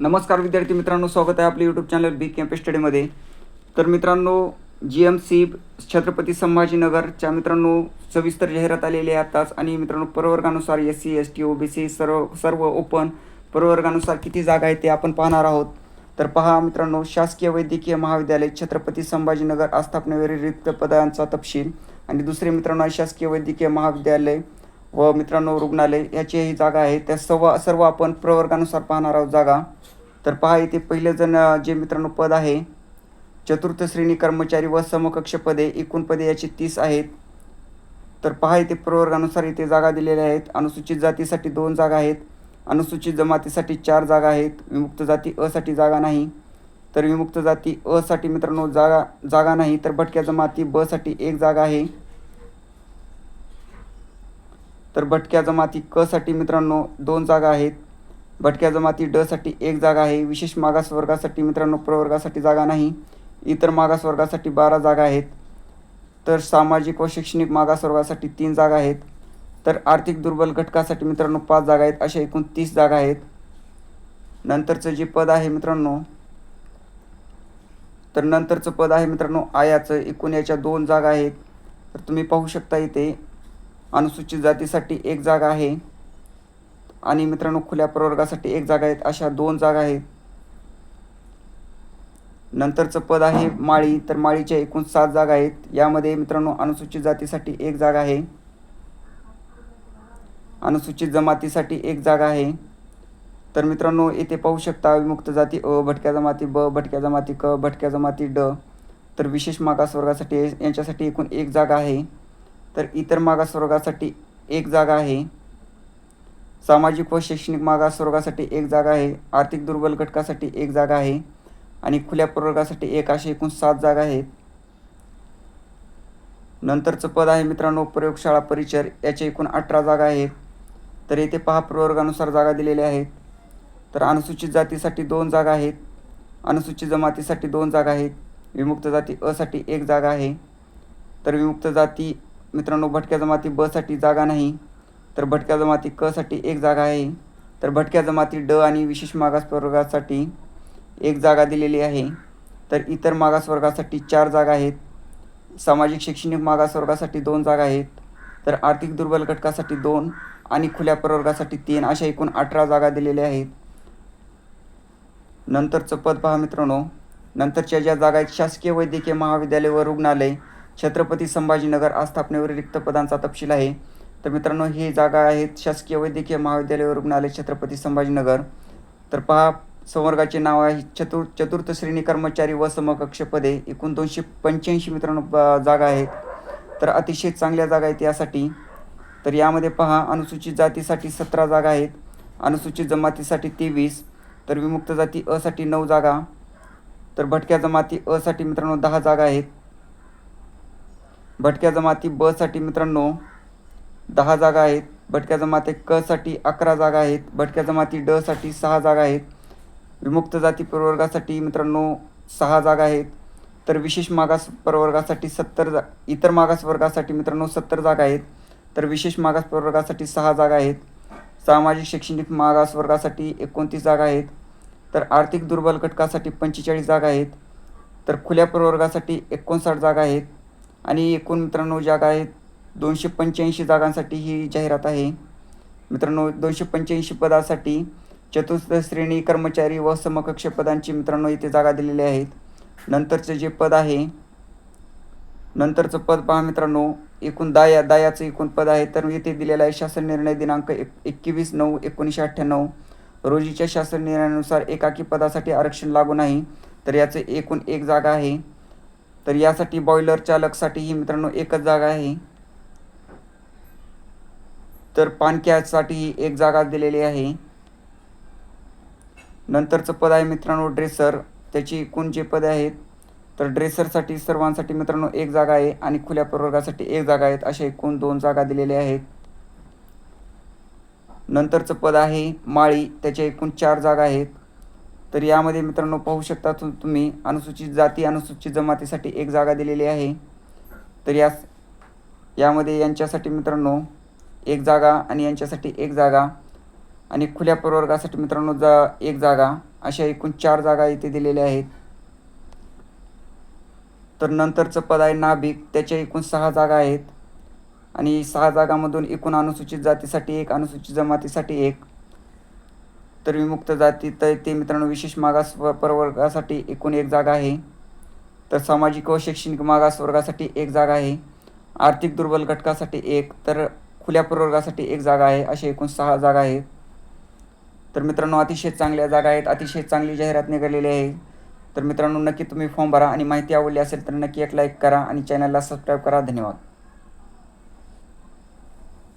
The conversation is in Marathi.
नमस्कार विद्यार्थी मित्रांनो स्वागत आहे आपले यूट्यूब चॅनल बी कॅम्प स्टडीमध्ये तर मित्रांनो जी एम सी छत्रपती संभाजीनगरच्या मित्रांनो सविस्तर जाहिरात आलेली आहे आताच. आणि मित्रांनो प्रवर्गानुसार S C S T O B C सर्व सर्व ओपन प्रवर्गानुसार किती जागा आहे ते आपण पाहणार आहोत. तर पहा मित्रांनो शासकीय वैद्यकीय महाविद्यालय छत्रपती संभाजीनगर आस्थापनेवरील रिक्त पदांचा तपशील. आणि दुसरे मित्रांनो शासकीय वैद्यकीय महाविद्यालय व मित्रांनो रुग्णालय याची ही जागा आहे. त्या सर्व सर्व आपण प्रवर्गानुसार पाहणार आहोत जागा. तर पहा इथे पहिले जण जे मित्रांनो पद आहे. चतुर्थ श्रेणी कर्मचारी व समकक्ष पदे एकूण पदे याची तीस आहेत. तर पहा इथे प्रवर्गानुसार इथे जागा दिलेल्या आहेत. अनुसूचित जातीसाठी दोन जागा आहेत. अनुसूचित जमातीसाठी चार जागा आहेत. विमुक्त जाती असाठी जागा नाही. तर विमुक्त जाती असाठी मित्रांनो जागा जागा नाही. तर भटक्या जमाती बसाठी एक जागा आहे. तर भटक्या जमाती क साठी मित्रांनो दोन जागा आहेत. भटक्या जमाती ड साठी एक जागा आहे. विशेष मागास वर्गासाठी मित्रांनो प्रवर्गासाठी जागा नाही. इतर मागास वर्गासाठी बारा जागा आहेत. तर सामाजिक व शैक्षणिक मागासवर्गासाठी तीन जागा आहेत. तर आर्थिक दुर्बल घटकासाठी मित्रांनो पाच जागा आहेत. अशा एकूण तीस जागा आहेत. नंतरचं जे पद आहे मित्रांनो तर नंतरचं पद आहे मित्रांनो आयाचं. एकूण याच्या दोन जागा आहेत. तर तुम्ही पाहू शकता इथे अनुसूचित जातीसाठी एक जागा आहे. आणि मित्रांनो खुल्या प्रवर्गासाठी एक जागा आहेत अशा दोन जागा आहेत. नंतरचं पद आहे माळी तर माळीच्या एकूण सात जागा आहेत. यामध्ये मित्रांनो अनुसूचित जातीसाठी एक जागा आहे. अनुसूचित जमातीसाठी एक जागा आहे. तर मित्रांनो येथे पाहू शकता विमुक्त जाती अ भटक्या जमाती ब भटक्या जमाती क भटक्या जमाती ड. तर विशेष मागासवर्गासाठी यांच्यासाठी एकूण एक जागा आहे. तर इतर मागासवर्गासाठी एक जागा आहे. सामाजिक व शैक्षणिक मागासवर्गासाठी एक जागा आहे. आर्थिक दुर्बल घटकासाठी एक जागा आहे. आणि खुल्या प्रवर्गासाठी एक अशा एकूण सात जागा आहेत. नंतरचं पद आहे मित्रांनो प्रयोगशाळा परिचर. याच्या एकूण अठरा जागा आहेत. तर येथे पहा प्रवर्गानुसार जागा दिलेल्या आहेत. तर अनुसूचित जातीसाठी दोन जागा आहेत. अनुसूचित जमातीसाठी दोन जागा आहेत. विमुक्त जाती असाठी एक जागा आहे. तर विमुक्त जाती मित्रांनो भटक्या जमाती बसाठी जागा नाही तर भटक्या जमाती क साठी एक जागा आहे. तर भटक्या जमाती ड आणि विशेष मागास प्रवर्गासाठी एक जागा दिलेली आहे. तर इतर मागासवर्गासाठी चार जागा आहेत. सामाजिक शैक्षणिक मागासवर्गासाठी दोन जागा आहेत. तर आर्थिक दुर्बल घटकासाठी दोन आणि खुल्या प्रवर्गासाठी तीन अशा एकूण अठरा जागा दिलेल्या आहेत. नंतरचं पद पहा मित्रांनो. नंतरच्या ज्या जागा आहेत शासकीय वैद्यकीय महाविद्यालय व रुग्णालय छत्रपती संभाजीनगर आस्थापनेवरील रिक्त पदांचा तपशील आहे. तर मित्रांनो ही जागा आहेत शासकीय वैद्यकीय महाविद्यालय व रुग्णालय छत्रपती संभाजीनगर. तर पहा संवर्गाचे नाव आहे चतुर चतुर्थ श्रेणी कर्मचारी व समकक्ष पदे एकूण दोनशे पंच्याऐंशी मित्रांनो जागा आहेत. तर अतिशय चांगल्या जागा आहेत यासाठी. तर यामध्ये पहा अनुसूचित जातीसाठी सतरा जागा आहेत. अनुसूचित जमातीसाठी तेवीस. तर विमुक्त जाती असाठी नऊ जागा. तर भटक्या जमाती असाठी मित्रांनो दहा जागा आहेत. भटक्या जमाती बसाठी मित्रांनो दहा जागा आहेत. भटक्या जमाती क साठी अकरा जागा आहेत. भटक्या जमाती ड साठी सहा जागा आहेत. विमुक्त जाती प्रवर्गासाठी मित्रांनो सहा जागा आहेत. तर विशेष मागास प्रवर्गासाठी सत्तर जा इतर मागास वर्गासाठी मित्रांनो सत्तर जागा आहेत. तर विशेष मागास प्रवर्गासाठी सहा जागा आहेत. सामाजिक शैक्षणिक मागास वर्गासाठी एकोणतीस जागा आहेत. तर आर्थिक दुर्बल घटकासाठी पंचेचाळीस जागा आहेत. तर खुल्या प्रवर्गासाठी एकोणसाठ जागा आहेत. आणि एकूण मित्रांनो जागा आहेत दोनशे पंच्याऐंशी जागांसाठी ही जाहिरात आहे. मित्रांनो दोनशे पंच्याऐंशी पदासाठी चतुर्थ श्रेणी कर्मचारी व समकक्ष पदांची मित्रांनो इथे जागा दिलेली आहेत. नंतरचं जे पद आहे नंतरचं पद पहा मित्रांनो एकूण दाया दायाचं एकूण पद आहे. तर इथे दिलेलं आहे शासन निर्णय दिनांक एक एकवीस नऊ एकोणीसशे अठ्ठ्याण्णव. रोजीच्या शासन निर्णयानुसार एकाकी पदासाठी आरक्षण लागू नाही. तर याचं एकूण एक जागा आहे. तर यासाठी बॉयलर चालकसाठीही मित्रांनो एकच जागा आहे. तर पानक्यासाठी एक जागा दिलेली आहे. नंतरचं पद आहे मित्रांनो ड्रेसर त्याची एकूण जे पदे आहेत? तर ड्रेसरसाठी सर्वांसाठी मित्रांनो एक जागा आहे आणि खुल्या प्रवर्गासाठी एक जागा आहेत. अशा एकूण दोन जागा दिलेल्या आहेत. नंतरचं पद आहे माळी. त्याच्या एकूण चार जागा आहेत. तर यामध्ये मित्रांनो पाहू शकता तुम्ही अनुसूचित जाती अनुसूचित जमातीसाठी एक जागा दिलेली आहे. तर यास यामध्ये यांच्यासाठी मित्रांनो एक जागा आणि यांच्यासाठी एक जागा आणि खुल्या प्रवर्गासाठी मित्रांनो जा एक जागा अशा एकूण चार जागा इथे दिलेल्या आहेत. तर नंतरचं पद आहे नाभिक त्याच्या एकूण सहा जागा आहेत. आणि सहा जागामधून एकूण अनुसूचित जातीसाठी एक अनुसूचित जमातीसाठी एक. तर विमुक्त जाती तर ते मित्रांनो विशेष मागास व प्रवर्गासाठी एकूण एक जागा आहे. तर सामाजिक व शैक्षणिक मागास वर्गासाठी एक जागा आहे. आर्थिक दुर्बल घटकासाठी एक तर खुल्या प्रवर्गासाठी एक जागा आहे अशा एकूण सहा जागा आहेत. तर मित्रांनो अतिशय चांगल्या जागा आहेत अतिशय चांगली जाहिरात निघालेली आहे. तर मित्रांनो नक्की तुम्ही फॉर्म भरा आणि माहिती आवडली असेल तर नक्की एक लाईक करा आणि चॅनलला सबस्क्राईब करा. धन्यवाद.